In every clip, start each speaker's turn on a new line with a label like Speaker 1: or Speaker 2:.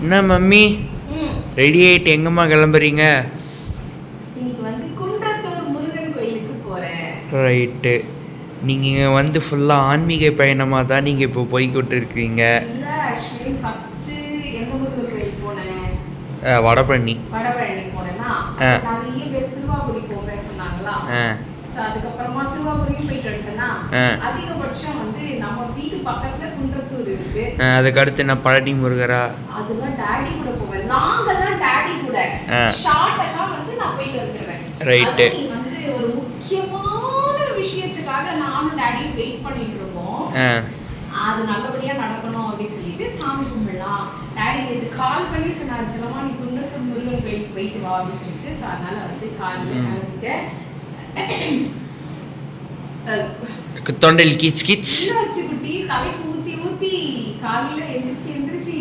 Speaker 1: என்ன mummy. Ready ஆகிட்டு எங்கம்மா கிளம்புறீங்க? ரைட்டு நீங்கள் வந்து ஃபுல்லாக ஆன்மீக பயணமாக தான் நீங்கள் இப்போ போய்கிட்டு அஹ், வடபழனி. ஆ.
Speaker 2: ஸோ அதுக்கப்புறமா சிறுவாபுரியும் போயிட்டு வந்துட்டேன்னா. அதிகபட்சம் வந்து நம்ம வீடு பக்கத்துல குன்றத்தூர் இருக்கு.
Speaker 1: அதுக்கு அடுத்து என்ன பழனி முருகரா?
Speaker 2: அதெல்லாம் டாடி கூட போவேன். லாங் எல்லாம் டாடி கூட. ஷார்ட் எல்லாம் வந்து நான் போயிட்டு வந்துருவேன். அது நீ வந்து ஒரு முக்கியமான விஷயத்துக்காக நானும் டாடியும் வெயிட் பண்ணிட்டு இருக்கோம் அது நல்லபடியா நடக்கணும் அப்படின்னு சொல்லிட்டு சாமி கும்பிடலாம். டாடி நேற்று கால் பண்ணி சொன்னார் செல்லமா நீ குன்றத்தூர் முருகன் கோயிலுக்கு போயிட்டு வா அப்படின்னு சொல்லிட்டு. ஸோ அதனால வந்து காலையில. கிளம்பிட்டேன்.
Speaker 1: தொண்டையில் கீச் கீச்.
Speaker 2: வச்சு குட்டி தலைக்கு ஊத்தி ஊத்தி காலையில எந்திரிச்சு எந்திரிச்சு.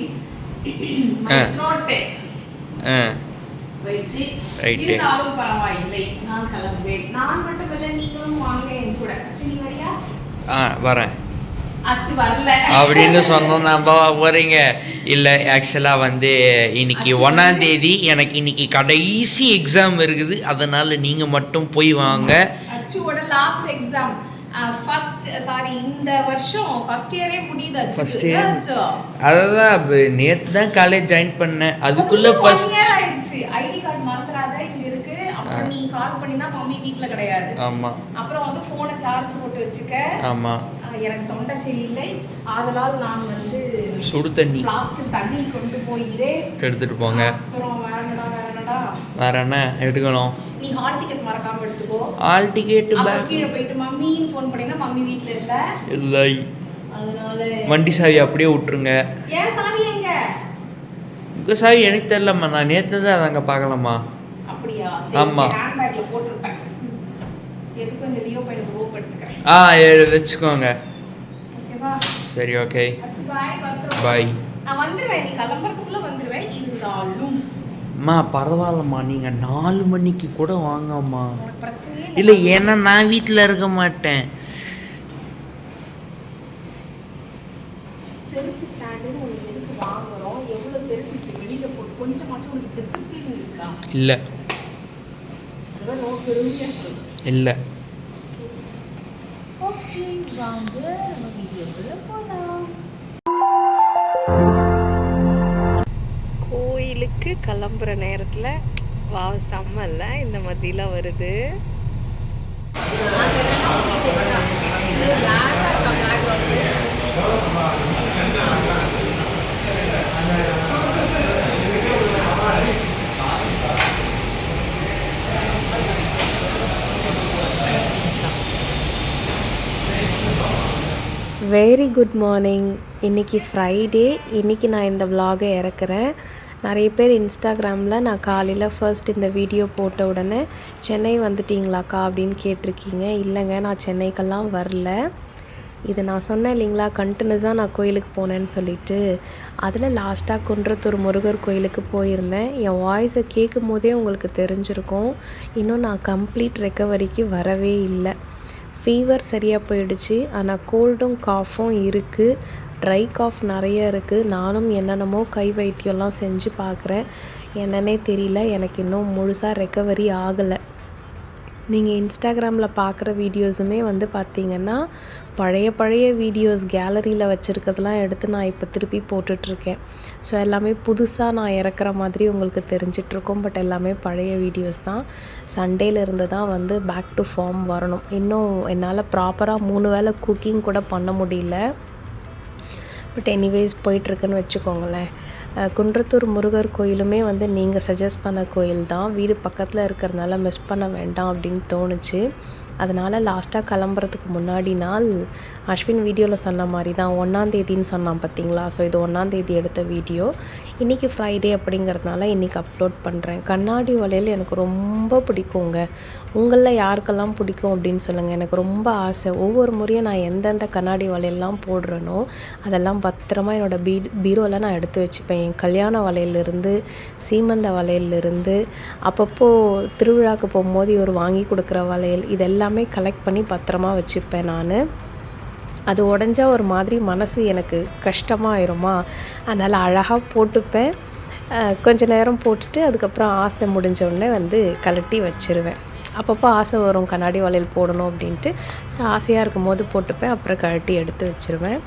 Speaker 1: Right.
Speaker 2: இருந்தாலும் பரவாயில்லை. நான் கிளம்புவேன். நான் மட்டும் இல்ல நீங்களும் வாங்க என் கூட. அச்சு நீ வரியா?
Speaker 1: ஆ வரேன்.
Speaker 2: அச்சு வரல.
Speaker 1: அப்படின்னு சொன்னோம் நம்ம போகிறீங்க இல்லை ஆக்சுவலாக வந்து இன்னைக்கு ஒன்றாம் தேதி எனக்கு இன்னைக்கு கடைசி எக்ஸாம் இருக்குது. அதனால் நீங்கள் மட்டும் போய் வாங்க.
Speaker 2: லாஸ்ட் எக்ஸாம் ஃபர்ஸ்ட் சாரி இந்த வருஷம் ஃபர்ஸ்ட் இயரே முடியுது.
Speaker 1: அதான் தான் காலேஜ் ஜாயின் பண்ணேன். அதுக்குள்ளே ஃபஸ்ட்
Speaker 2: year ஆயிடுச்சு. ஐடி கார்டு மறந்துடாத இங்க இருக்கு. அப்புறம் நீ கால் பண்ணினா மம்மி வீட்ல கிடையாது.
Speaker 1: ஆமாம்
Speaker 2: அப்புறம் வந்து போனை சார்ஜ் போட்டு வச்சுக்க. ஆஹ் எனக்கு தொண்டை சரியில்லை. ஆதலால் நான் வந்து
Speaker 1: சுடு தண்ணி.
Speaker 2: ஃப்ளாஸ்கில் தண்ணி கொண்டு போயிரே
Speaker 1: எடுத்துகிட்டு போங்க.
Speaker 2: அப்புறம் வேற என்னடா வேற
Speaker 1: என்ன? எடுக்கணும்.
Speaker 2: நீ ஹால் டிக்கெட் மறக்காம எடுத்துக்கோ.
Speaker 1: ஆல் டிக்கெட்டு
Speaker 2: அப்புறம்
Speaker 1: பேக்
Speaker 2: கீழே போயிட்டு மம்மின்னு ஃபோன் பண்ணினா மம்மி வீட்ல இல்ல?
Speaker 1: இல்லை.
Speaker 2: அதனால
Speaker 1: வண்டி சாவி அப்படியே விட்டுருங்க.
Speaker 2: ஏன் சாமி எங்க?
Speaker 1: உங்கள் சாவி எனக்கு தெரிலம்மா நான் நேற்று தான் அங்கே பார்க்கலாமா?
Speaker 2: அப்படியா?
Speaker 1: ஆமா.
Speaker 2: போட்டிருப்பேன். எதுக்கு இந்த லியோ எடுத்துக்கிறேன்
Speaker 1: ஆ எ- வச்சுக்கோங்க. சரி ஓகே
Speaker 2: பாய் நான் நீ கிளம்புறதுக்குள்ள இருந்தாலும்.
Speaker 1: அம்மா பரவாயில்லம்மா. நீங்கள் நாலு மணிக்கு கூட வாங்கம்மா. இல்லை. ஏன்னா நான் வீட்டில் இருக்க மாட்டேன்.
Speaker 2: செல்ஃபி ஸ்டாண்டுன்னு ஒன்று எதுக்கு வாங்குறோம்? எவ்வளோ செல்ஃபி இப்படி வெளியில் போட்டு கொஞ்சமாச்சும் உனக்கு டிசிப்ளின் இருக்கா?
Speaker 1: இல்லை. இல்லை.
Speaker 2: ஓகே வாங்க நம்ம வீடியோக்குள்ள போகலாம் கோயிலுக்கு கிளம்புற நேரத்தில் வா செம்மல்ல இந்த மாதிரிலாம் வருது. வெரி குட் மார்னிங் இன்றைக்கி ஃப்ரைடே இன்றைக்கி நான் இந்த விலாகை இறக்குறேன். நிறைய பேர் இன்ஸ்டாகிராமில் நான் காலையில் ஃபர்ஸ்ட் இந்த வீடியோ போட்ட உடனே சென்னை வந்துட்டீங்களாக்கா? அப்படின்னு கேட்டிருக்கீங்க. இல்லைங்க நான் சென்னைக்கெல்லாம் வரல. இது நான் சொன்னேன் இல்லைங்களா கண்டினியூஸாக நான் கோயிலுக்கு போனேன்னு சொல்லிட்டு. அதில் லாஸ்ட்டாக குன்றத்தூர் முருகர் கோயிலுக்கு போயிருந்தேன். என் வாய்ஸை கேட்கும் போதே உங்களுக்கு தெரிஞ்சிருக்கும். இன்னும் நான் கம்ப்ளீட் ரெக்கவரிக்கு வரவே இல்லை. ஃபீவர் சரியாக போயிடுச்சு. ஆனால் கோல்டும் காஃபும் இருக்குது ட்ரை காஃப் நிறைய இருக்குது நானும் என்னென்னமோ கை வைத்தியம்லாம் செஞ்சு பார்க்குறேன். என்னன்னே தெரியல. எனக்கு இன்னும் முழுசாக ரெக்கவரி ஆகலை. நீங்கள் இன்ஸ்டாகிராமில் பார்க்குற வீடியோஸுமே வந்து பார்த்திங்கன்னா பழைய பழைய வீடியோஸ் கேலரியில் வச்சுருக்கிறதுலாம் எடுத்து நான் இப்போ திருப்பி போட்டுட்ருக்கேன். ஸோ எல்லாமே புதுசாக நான் இறக்குற மாதிரி உங்களுக்கு தெரிஞ்சிட்ருக்கோம். பட் எல்லாமே பழைய வீடியோஸ் தான். சண்டேலேருந்து தான் வந்து பேக் டு ஃபார்ம் வரணும். இன்னும் என்னால் ப்ராப்பராக மூணு வேளை குக்கிங் கூட பண்ண முடியல. பட் எனிவேஸ் போயிட்டுருக்குன்னு வச்சுக்கோங்களேன். குன்றத்தூர் முருகர் கோயிலுமே வந்து நீங்கள் சஜஸ்ட் பண்ண கோயில் தான் வீடு பக்கத்தில் இருக்கிறதுனால மிஸ் பண்ண வேண்டாம் அப்படின்னு தோணுச்சு. அதனால் லாஸ்ட்டாக கிளம்புறதுக்கு முன்னாடி நாள் அஸ்வின் வீடியோவில் சொன்ன மாதிரி தான் ஒன்றாந்தேதின்னு சொன்னான் பார்த்தீங்களா ஸோ இது ஒன்றாந்தேதி எடுத்த வீடியோ. இன்றைக்கி ஃப்ரைடே அப்படிங்கிறதுனால இன்றைக்கி அப்லோட் பண்ணுறேன் கண்ணாடி வளையல் எனக்கு ரொம்ப பிடிக்குங்க. உங்களில் யாருக்கெல்லாம் பிடிக்கும் அப்படின்னு சொல்லுங்கள் எனக்கு ரொம்ப ஆசை. ஒவ்வொரு முறையும் நான் எந்தெந்த கண்ணாடி வளையல்லாம் போடுறேனோ அதெல்லாம் பத்திரமா என்னோடய பீ பீரோவில் நான் எடுத்து வச்சுப்பேன். என் கல்யாண வளையலிருந்து சீமந்த வளையலிருந்து அப்பப்போ திருவிழாக்கு போகும்போது இவர் வாங்கி கொடுக்குற வளையல் இதெல்லாம் எல்லாமே கலெக்ட் பண்ணி பத்திரமா வச்சுப்பேன் நான். அது உடஞ்சா ஒரு மாதிரி மனசு எனக்கு கஷ்டமாயிருமா? அதனால் அழகாக போட்டுப்பேன். கொஞ்ச நேரம் போட்டுட்டு அதுக்கப்புறம் ஆசை முடிஞ்சோடனே வந்து கழட்டி வச்சிருவேன். அப்பப்போ ஆசை வரும் கண்ணாடி வளையல் போடணும் அப்படின்ட்டு. ஸோ ஆசையாக இருக்கும் போது போட்டுப்பேன் அப்புறம் கழட்டி எடுத்து வச்சுருவேன்.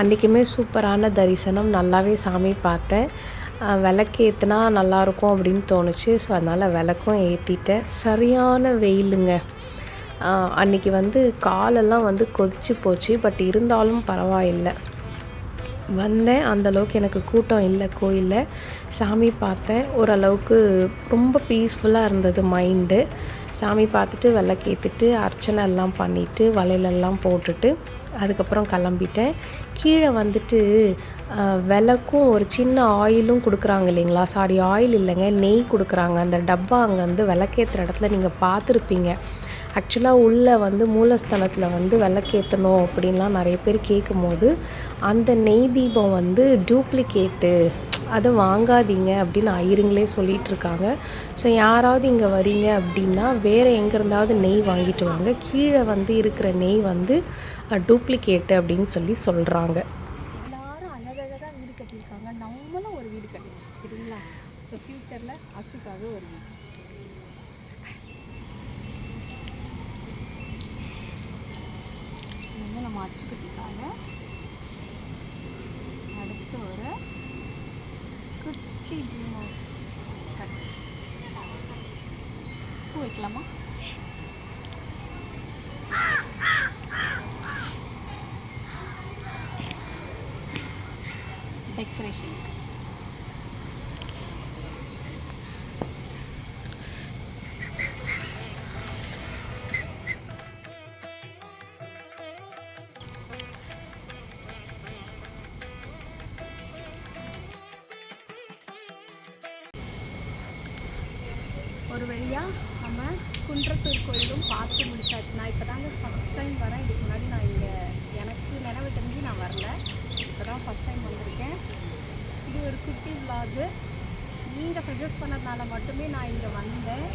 Speaker 2: அன்றைக்குமே சூப்பரான தரிசனம். நல்லாவே சாமி பார்த்தேன். விளக்கு ஏற்றுனா நல்லாயிருக்கும் அப்படின்னு தோணுச்சு. ஸோ அதனால் விளக்கும் ஏற்றிட்டேன் சரியான வெயிலுங்க. அன்றைக்கி வந்து காலெல்லாம் வந்து கொதிச்சு போச்சு பட் இருந்தாலும் பரவாயில்லை. வந்தேன் அந்த அளவுக்கு எனக்கு கூட்டம் இல்லை கோயிலில். சாமி பார்த்தேன் ஓரளவுக்கு ரொம்ப பீஸ்ஃபுல்லாக இருந்தது மைண்டு சாமி பார்த்துட்டு விளக்கேற்றிட்டு அர்ச்சனை எல்லாம் பண்ணிவிட்டு வளையலெல்லாம் போட்டுட்டு அதுக்கப்புறம் கிளம்பிட்டேன். கீழே வந்துட்டு விளக்கும் ஒரு சின்ன ஆயிலும் கொடுக்குறாங்க இல்லைங்களா? சாரி ஆயில் இல்லைங்க நெய் கொடுக்குறாங்க. அந்த டப்பா அங்கே வந்து விளக்கேற்றுற இடத்துல நீங்கள் பார்த்துருப்பீங்க. ஆக்சுவலாக உள்ளே வந்து மூலஸ்தலத்தில் வந்து விளக்கேற்றணும் அப்படின்லாம் நிறைய பேர் கேட்கும்போது அந்த நெய் தீபம் வந்து டூப்ளிகேட்டு அதை வாங்காதீங்க அப்படின்னு ஐயருங்களே சொல்லிகிட்டு இருக்காங்க. ஸோ யாராவது இங்கே வரீங்க அப்படின்னா வேறு எங்கே இருந்தாவது நெய் வாங்கிட்டு வாங்க. கீழே வந்து இருக்கிற நெய் வந்து டூப்ளிகேட்டு அப்படின்னு சொல்லி சொல்கிறாங்க
Speaker 3: எல்லாரும் அழகழகாக வீடு கட்டியிருக்காங்க. நம்மளும் ஒரு வீடு கட்டணும் சரிங்களா? ஸோ ஃப்யூச்சரில் அச்சுக்காக ஒரு வீடு. இது நம்ம அச்சு அடுத்து ஒரு குட்டி ட்ரீம் ஹவுஸ் கட்டு பூ வைக்கலாமா? ஒரு வழியாக நம்ம குன்றத்தூர் கோயிலும் பார்த்து முடிச்சாச்சு நான் இப்போ தாங்க ஃபஸ்ட் டைம் வரேன். இதுக்கு முன்னாடி நான் இங்கே எனக்கு நினைவு தெரிஞ்சு நான் வரல. இப்போ தான் ஃபஸ்ட் டைம் வந்திருக்கேன். இது ஒரு குட்டி vlog. நீங்கள் சஜஸ்ட் பண்ணதுனால மட்டுமே நான் இங்கே வந்தேன்.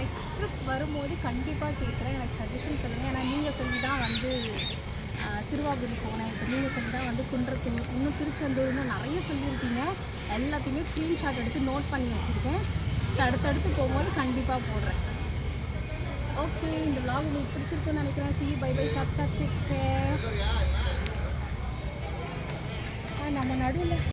Speaker 3: நெக்ஸ்ட் ட்ரிப் வரும்போது கண்டிப்பாக கேட்குறேன் எனக்கு சஜஷன் சொல்லுங்கள் ஏன்னா நீங்கள் சொல்லி தான் வந்து சிறுவாபுரி போனேன். இப்போ நீங்கள் சொல்லி தான் வந்து குன்றத்தூர் இன்னும் திருச்செந்தூர் இன்னும் நிறைய சொல்லியிருக்கீங்க. எல்லாத்தையுமே ஸ்க்ரீன்ஷாட் எடுத்து நோட் பண்ணி வச்சுருக்கேன். அடுத்தடுத்து போகும்போது கண்டிப்பாக போடுறேன். ஓகே இந்த விளாக் உங்களுக்கு பிடிச்சிருக்குன்னு நினைக்கிறேன். See bye bye top top take நம்ம நடுவில்